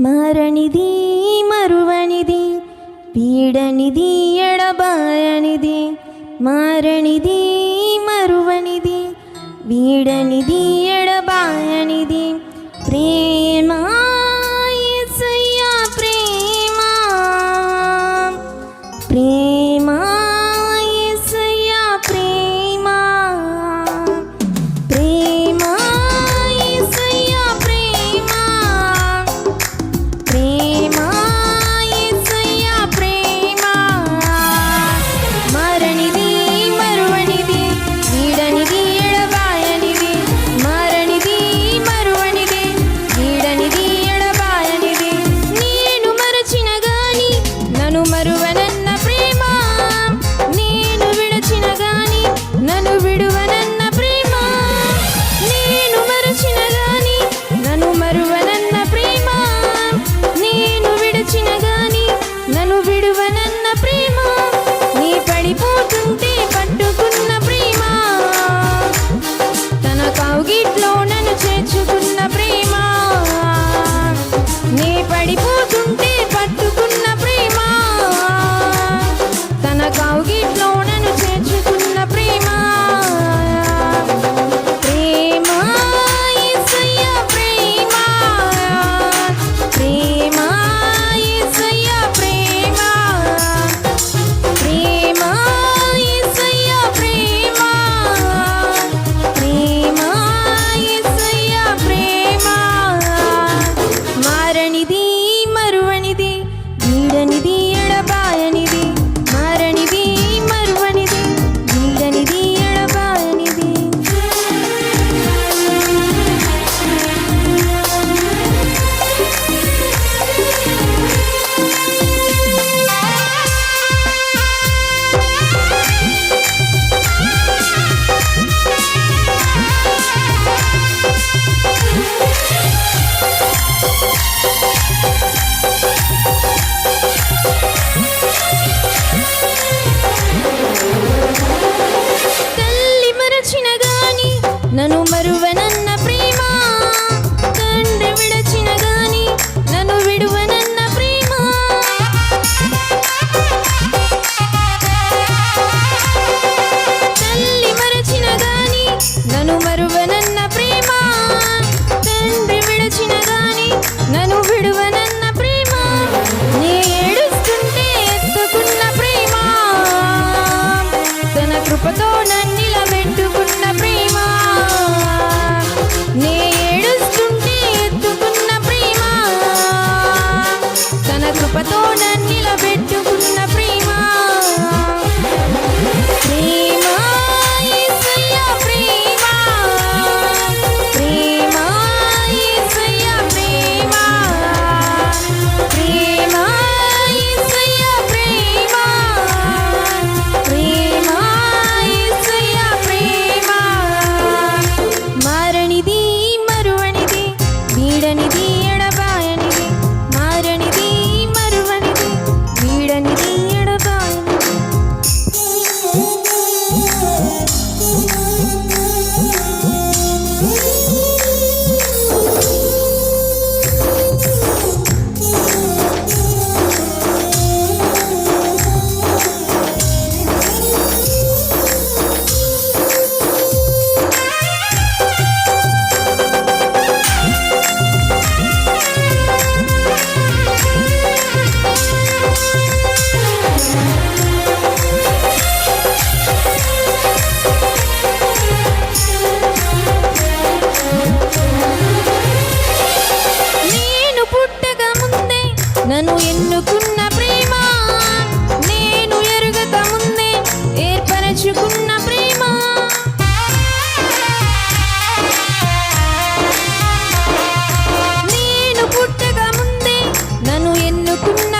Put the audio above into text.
మరణిది మరువణిది పీడనిది ఎడబాయనిది మారణిది Yogi Flow. నన్ను ఎన్నుకున్న ప్రేమ నేను ఎరుగక ముందే ఏర్పరచుకున్న ప్రేమ. నేను నన్ను ఎన్నుకున్న